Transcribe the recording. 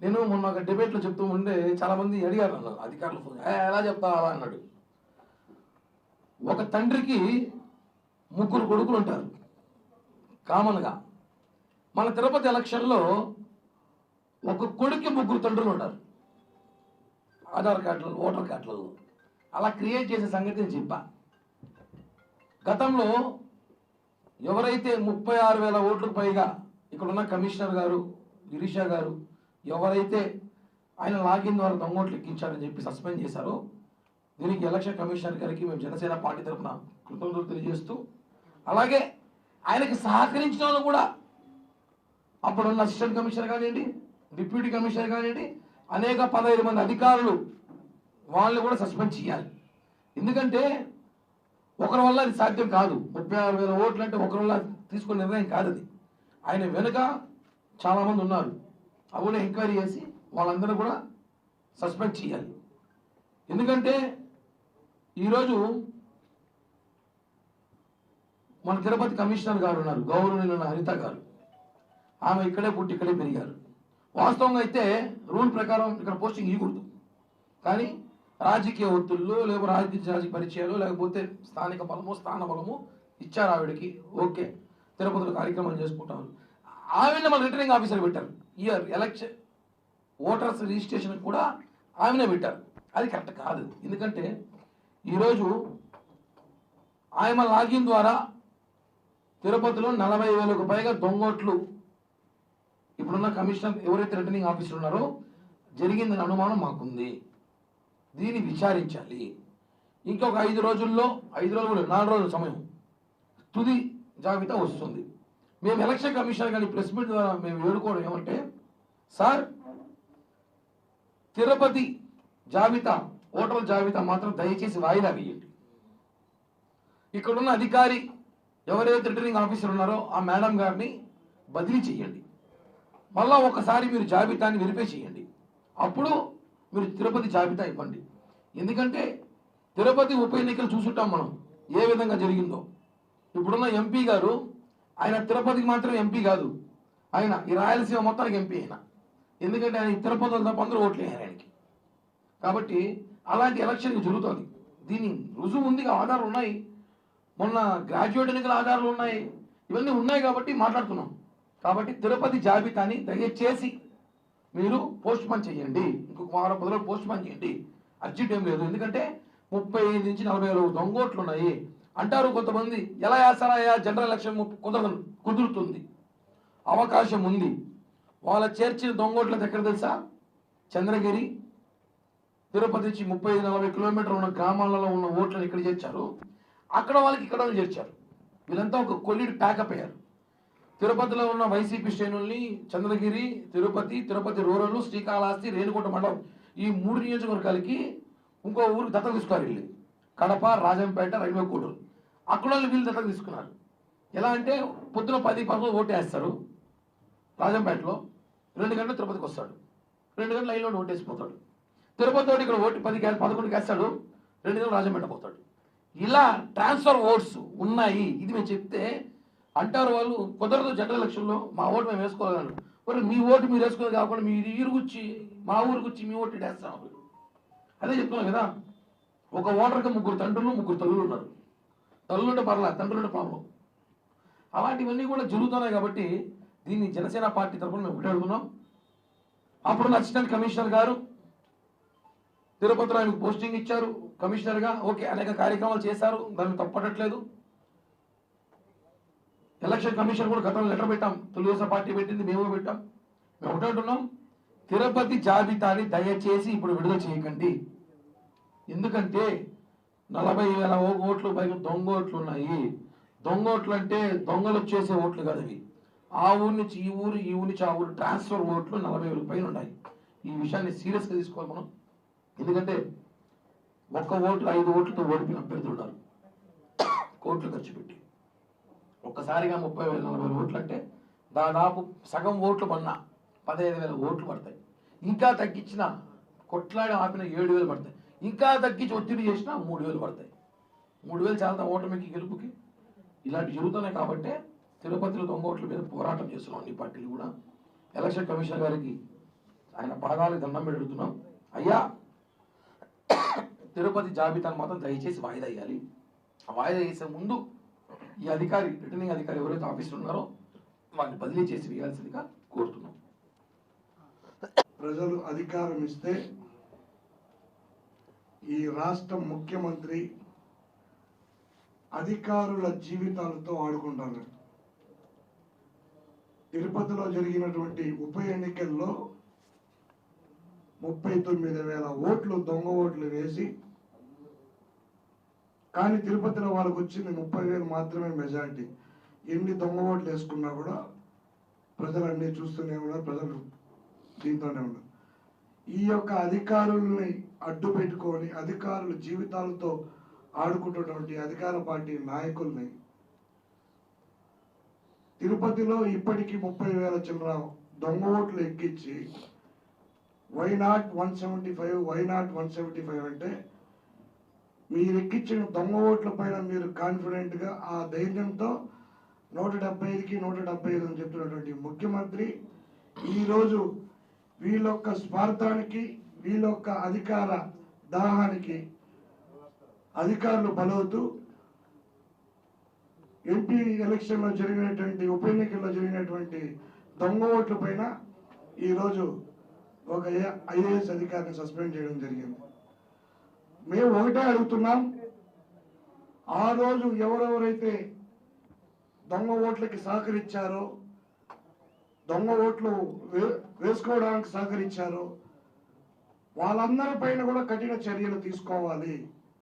నేను మొన్న ఒక డిబేట్లో చెప్తూ ఉంటే చాలామంది అడిగారు నన్ను అధికారులు ఫోన్ ఎలా చెప్తావా? అలా అన్నాడు. ఒక తండ్రికి ముగ్గురు కొడుకులు ఉంటారు కామన్గా. మన తిరుపతి ఎలక్షన్లో ఒక కొడుక్కి ముగ్గురు తండ్రులు ఉంటారు. ఆధార్ కార్డులలో ఓటర్ కార్డులలో అలా క్రియేట్ చేసే సంగతి నేను చెప్పా. గతంలో ఎవరైతే ముప్పై ఆరు వేల ఓట్లకు పైగా ఇక్కడున్న కమిషనర్ గారు గిరీషా గారు ఎవరైతే ఆయన లాగిన్ ద్వారా దొంగోట్లు ఎక్కించారని చెప్పి సస్పెండ్ చేశారో దీనికి ఎలక్షన్ కమిషనర్ గారికి మేము జనసేన పార్టీ తరఫున కృతజ్ఞతలు తెలియజేస్తూ అలాగే ఆయనకి సహకరించిన వాళ్ళు కూడా అప్పుడున్న అసిస్టెంట్ కమిషనర్ కానివ్వండి డిప్యూటీ కమిషనర్ కానివ్వండి అనేక పదహైదు మంది అధికారులు వాళ్ళని కూడా సస్పెండ్ చేయాలి. ఎందుకంటే ఒకరి వల్ల అది సాధ్యం కాదు. ముప్పై ఆరు వేల ఓట్లు అంటే ఒకరి వల్ల తీసుకునే నిర్ణయం కాదు అది ఆయన వెనుక చాలామంది ఉన్నారు. అవి కూడా ఎంక్వైరీ చేసి వాళ్ళందరూ కూడా సస్పెండ్ చేయాలి. ఎందుకంటే ఈరోజు మన తిరుపతి కమిషనర్ గారు ఉన్నారు గౌరవనీయులైన హరిత గారు. ఆమె ఇక్కడే పుట్టి ఇక్కడే పెరిగారు. వాస్తవంగా అయితే రూల్ ప్రకారం ఇక్కడ పోస్టింగ్ ఇవ్వకూడదు. కానీ రాజకీయ ఒత్తుళ్ళు లేకపోతే రాజకీయ రాజకీయ పరిచయాలు లేకపోతే స్థానిక బలము స్థాన బలము ఇచ్చారు ఆవిడకి. ఓకే. తిరుపతిలో కార్యక్రమాలు చేసుకుంటారు ఆవిడ మన రిటర్నింగ్ ఆఫీసర్ పెట్టారు. ఇయర్ ఎలక్షన్ ఓటర్స్ రిజిస్ట్రేషన్ కూడా ఆమెనే పెట్టారు. అది కరెక్ట్ కాదు. ఎందుకంటే ఈరోజు ఆయన లాగిన్ ద్వారా తిరుపతిలో నలభై వేలకు పైగా దొంగోట్లు ఇప్పుడున్న కమిషనర్ ఎవరైతే రిటర్నింగ్ ఆఫీసర్ ఉన్నారో జరిగిందని అనుమానం మాకుంది. దీన్ని విచారించాలి. ఇంకొక ఐదు రోజుల్లో ఐదు రోజులు నాలుగు రోజుల సమయం తుది జాబితా వస్తుంది. మేము ఎలక్షన్ కమిషనర్ కానీ ప్రెస్ మీట్ ద్వారా మేము వేడుకోవడం ఏమంటే సార్ తిరుపతి జాబితా ఓటర్ల జాబితా మాత్రం దయచేసి వాయిదా వేయండి. ఇక్కడున్న అధికారి ఎవరైతే రిటర్నింగ్ ఆఫీసర్ ఉన్నారో ఆ మేడం గారిని బదిలీ చేయండి. మళ్ళా ఒకసారి మీరు జాబితాని వెరిఫై చేయండి. అప్పుడు మీరు తిరుపతి జాబితా ఇవ్వండి. ఎందుకంటే తిరుపతి ఉప ఎన్నికలు చూసుంటాం మనం ఏ విధంగా జరిగిందో. ఇప్పుడున్న ఎంపీ గారు ఆయన తిరుపతికి మాత్రం ఎంపీ కాదు. ఆయన ఈ రాయలసీమ మొత్తానికి ఎంపీ అయినా. ఎందుకంటే ఆయన తిరుపతి తిరుపతిలో తప్ప అందరూ ఓట్లు వేయారు ఆయనకి. కాబట్టి అలాంటి ఎలక్షన్ జరుగుతుంది. దీని రుజువు ఉంది ఆధారాలు ఉన్నాయి. మొన్న గ్రాడ్యుయేట్ ఎన్నికల ఆధారాలు ఉన్నాయి. ఇవన్నీ ఉన్నాయి కాబట్టి మాట్లాడుతున్నాం. కాబట్టి తిరుపతి జాబితాని దయచేసి మీరు పోస్ట్ పోన్ చేయండి. ఇంకొక వారం పది రోజులు పోస్ట్ పాన్ చేయండి. అర్జెంట్ ఏం లేదు. ఎందుకంటే ముప్పై ఐదు నుంచి నలభై వేల దొంగోట్లు ఉన్నాయి. అంటారు కొంతమంది ఎలా వేస్తారా జనరల్ ఎలక్షన్ కుదరదు కుదురుతుంది. అవకాశం ఉంది. వాళ్ళ చేర్చిన దొంగోట్ల దగ్గర తెలుసా? చంద్రగిరి తిరుపతి నుంచి ముప్పై ఐదు నలభై కిలోమీటర్లు ఉన్న గ్రామాలలో ఉన్న ఓట్లను ఇక్కడ చేర్చారు? అక్కడ వాళ్ళకి ఇక్కడ చేర్చారు. వీళ్ళంతా ఒక కొల్లిడి ప్యాకప్ అయ్యారు. తిరుపతిలో ఉన్న వైసీపీ శ్రేణుల్ని చంద్రగిరి తిరుపతి తిరుపతి రూరల్ శ్రీకాళహస్తి రేణుగుంట మండలం ఈ మూడు నియోజకవర్గాలకి ఇంకో ఊరికి దత్తత తీసుకోవాలి కడప రాజంపేట రైల్వే కోడూరు అక్కడ వాళ్ళు వీళ్ళు దత్తత తీసుకున్నారు. ఎలా అంటే పొద్దున పది పదకొండు ఓటు వేస్తారు. రాజంపేటలో రెండు గంటలు తిరుపతికి వస్తాడు. రెండు గంటలు లైన్లో ఓటేసిపోతాడు. తిరుపతి వాడు ఇక్కడ ఓటు పది పదకొండుకి వేస్తాడు. రెండు గంటలు రాజంపేట పోతాడు. ఇలా ట్రాన్స్ఫర్ ఓట్స్ ఉన్నాయి. ఇది మేము చెప్తే అంటారు వాళ్ళు కుదరదు జనరల్ ఎలక్షన్లో మా ఓటు మేము వేసుకోగలను మరి మీ ఓటు మీరు వేసుకోవాలి కాకుండా మీ ఊరుకొచ్చి మా ఊరికొచ్చి మీ ఓటు వేస్తాం అదే చెప్తున్నాం కదా. ఒక ఓటర్కి ముగ్గురు తండ్రులు ముగ్గురు తల్లులు ఉన్నారు. తల్లులు ఉంటే పర్లా తండ్రులు ప్రాబ్లం అలాంటివన్నీ కూడా జరుగుతున్నాయి కాబట్టి దీన్ని జనసేన పార్టీ తరఫున మేము ఒకటే అప్పుడు అసిస్టెంట్ కమిషనర్ గారు తిరుపతిలో ఆయనకు పోస్టింగ్ ఇచ్చారు. కమిషనర్గా ఓకే అనేక కార్యక్రమాలు చేశారు. దాన్ని తప్పట్లేదు ఎలక్షన్ కమిషన్ కూడా గతంలో లెటర్ పెట్టాం. తెలుగుదేశం పార్టీ పెట్టింది మేము పెట్టాం. మేము ఒకటే అంటున్నాం. తిరుపతి జాబితాని దయచేసి ఇప్పుడు విడుదల చేయకండి. ఎందుకంటే నలభై వేల ఓ- ఓట్లు పైకి దొంగ ఓట్లు ఉన్నాయి. దొంగ ఓట్లు అంటే దొంగలు వచ్చేసే ఓట్లు కాదు అవి ఆ ఊరి నుంచి ఈ ఊరు ఈ ఊరి నుంచి ఆ ఊరు ట్రాన్స్ఫర్ ఓట్లు నలభై వేల పైన ఉన్నాయి. ఈ విషయాన్ని సీరియస్గా తీసుకోవాలి మనం. ఎందుకంటే ఒక్క ఓట్లు ఐదు ఓట్లతో ఓడిపిన అభ్యర్థులు ఉన్నారు. కోట్లు ఖర్చు పెట్టి. ఒక్కసారిగా ముప్పై వేల నలభై వేల ఓట్లు అంటే దాదాపు సగం ఓట్లు పడినా పదహైదు వేల ఓట్లు పడతాయి. ఇంకా తగ్గించిన కొట్లాడి ఆపిన ఏడు వేలు పడతాయి. ఇంకా తగ్గించి ఒత్తిడి చేసినా మూడు వేలు పడతాయి. మూడు వేలు చాలా ఓటమికి గెలుపుకి ఇలాంటి జరుగుతున్నాయి కాబట్టి తిరుపతిలో దొంగ ఓట్ల మీద పోరాటం చేస్తున్నాం అన్ని పార్టీలు కూడా. ఎలక్షన్ కమిషన్ గారికి ఆయన పాదాలకు దండం పెడుతున్నాం. అయ్యా తిరుపతి జాబితాను మాత్రం దయచేసి వాయిదా వేయాలి. వాయిదా వేసే ముందు ఈ అధికారి రిటర్నింగ్ అధికారి ఎవరైతే ఆఫీసులు ఉన్నారో వారిని బదిలీ చేసి వేయాల్సిందిగా కోరుతున్నాం. ప్రజలు అధికారం ఇస్తే ఈ రాష్ట్ర ముఖ్యమంత్రి అధికారుల జీవితాలతో ఆడుకుంటారు. తిరుపతిలో జరిగినటువంటి ఉప ఎన్నికల్లో ముప్పై తొమ్మిది వేల ఓట్లు దొంగ ఓట్లు వేసి కానీ తిరుపతిలో వాళ్ళకు వచ్చింది ముప్పై వేలు మాత్రమే మెజారిటీ. ఎన్ని దొంగ ఓట్లు వేసుకున్నా కూడా ప్రజలు అన్నీ చూస్తూనే ఉన్నారు ప్రజలు దీంతోనే ఉన్నారు. ఈ యొక్క అధికారుల్ని అడ్డు పెట్టుకొని అధికారుల జీవితాలతో ఆడుకుంటున్నటువంటి అధికార పార్టీ నాయకుల్ని తిరుపతిలో ఇప్పటికీ ముప్పై వేల చిల్లర దొంగ ఓట్లు ఎక్కించి why not one seventy five why not one seventy five అంటే మీరు ఎక్కించిన దొంగ ఓట్ల పైన మీరు కాన్ఫిడెంట్గా ఆ ధైర్యంతో నూట డెబ్బై ఐదుకి నూట డెబ్బై ఐదు అని చెప్తున్నటువంటి ముఖ్యమంత్రి ఈరోజు వీళ్ళొక్క స్వార్థానికి వీళ్ళొక్క అధికార దాహానికి అధికారులు బలవుతూ ఎంపీ ఎలక్షన్లో జరిగినటువంటి ఉప ఎన్నికల్లో జరిగినటువంటి దొంగ ఓట్ల పైన ఈరోజు ఒక ఐఏఎస్ అధికారిని సస్పెండ్ చేయడం జరిగింది. మేము ఒకటే అడుగుతున్నాం ఆ రోజు ఎవరెవరైతే దొంగ ఓట్లకి సహకరించారో దొంగ ఓట్లు వే- వేసుకోవడానికి సహకరించారు. వాళ్ళందరి పైన కూడా కఠిన చర్యలు తీసుకోవాలి.